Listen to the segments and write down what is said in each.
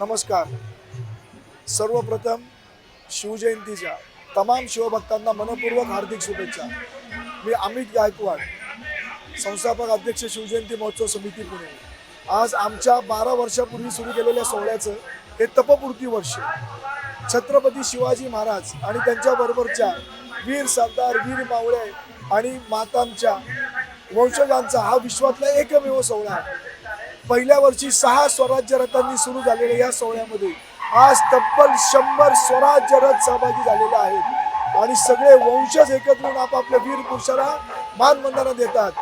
नमस्कार. सर्वप्रथम शिवजयंतीच्या तमाम शिवभक्तांना मनपूर्वक हार्दिक शुभेच्छा. मी अमित गायकवाड संस्थापक अध्यक्ष शिवजयंती महोत्सव समिती पुणे. आज आमच्या बारा वर्षापूर्वी सुरू केलेल्या सोहळ्याचं हे तपपूर्ती वर्ष. छत्रपती शिवाजी महाराज आणि त्यांच्याबरोबरच्या वीर सरदार वीर मावळे आणि मातांच्या वंशजांचा हा विश्वातला एकमेव सोहळा आहे. पहिल्या वर्षी सहा स्वराज्य रथांनी सुरू झालेल्या या सोहळ्यामध्ये आज तब्बल शंभर स्वराज्य रथ सहभागी झालेले आहेत. आणि सगळे वंशज एकत्र येऊन आपापल्या वीर पुरुषाला मानवंदना देतात.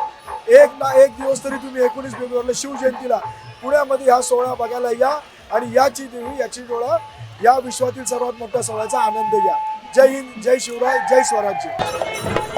एक ना एक दिवस तरी तुम्ही एकोणीस फेब्रुवारीला शिवजयंतीला पुण्यामध्ये हा सोहळा बघायला या आणि याची देवी याची डोळा या विश्वातील सर्वात मोठ्या सोहळ्याचा आनंद घ्या. जय हिंद जय शिवराय जय स्वराज्य.